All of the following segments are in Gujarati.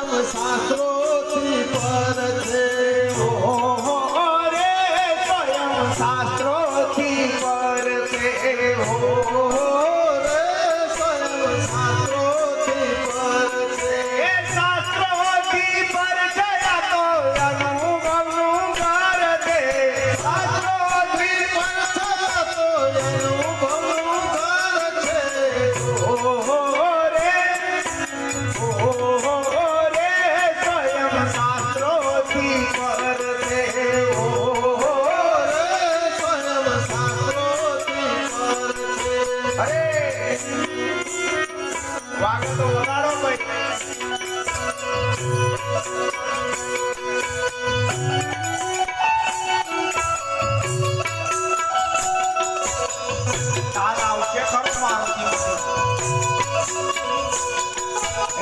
શાસ્ત્રોથી પર છે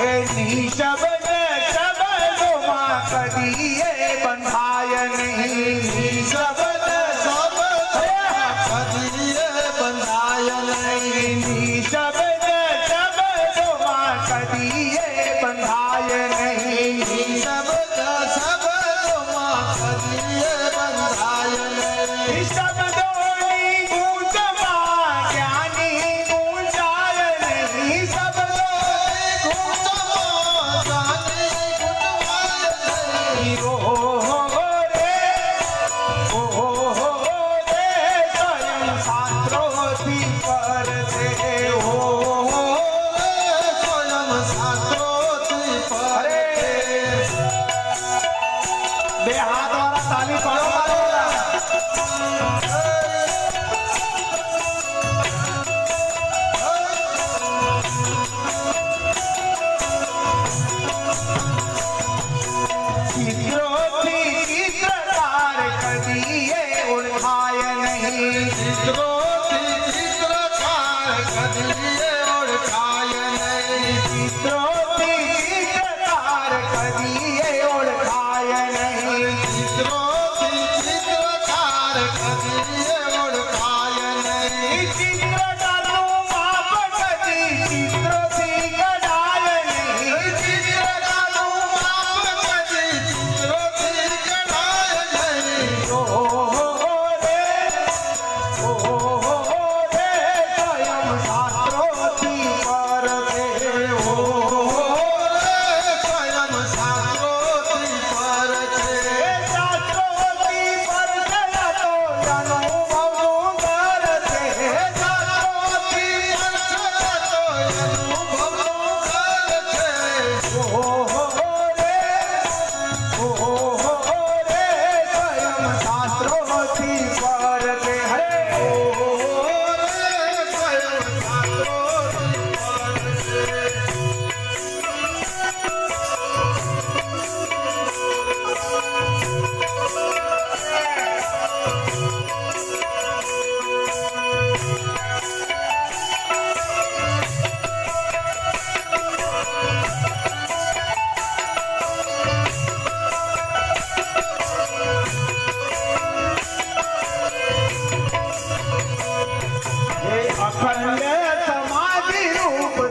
ऐसी शब्द शब्द माँ कदी बंधाय नहीं शब्द Israel.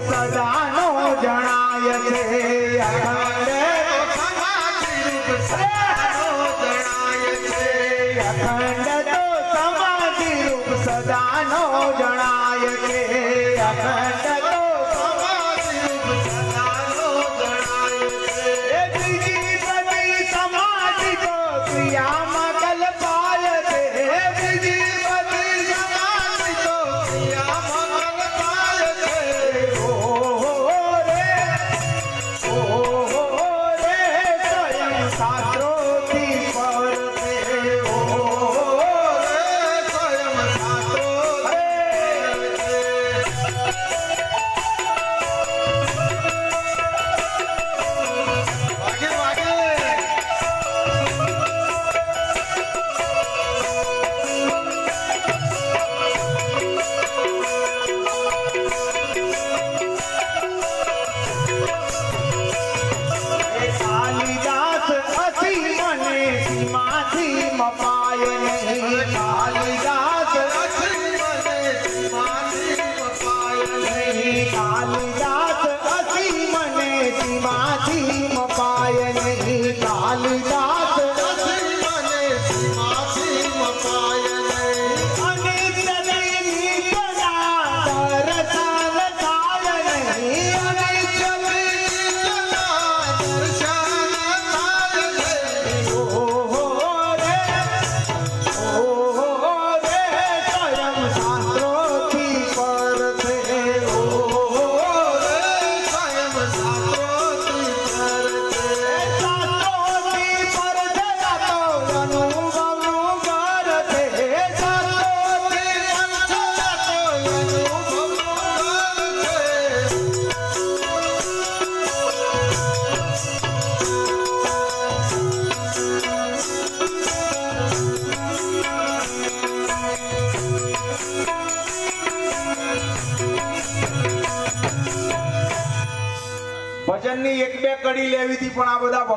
સદાનો જણાય છે Bye. was એમની એક બે કડી લેવી હતી પણ આ બધા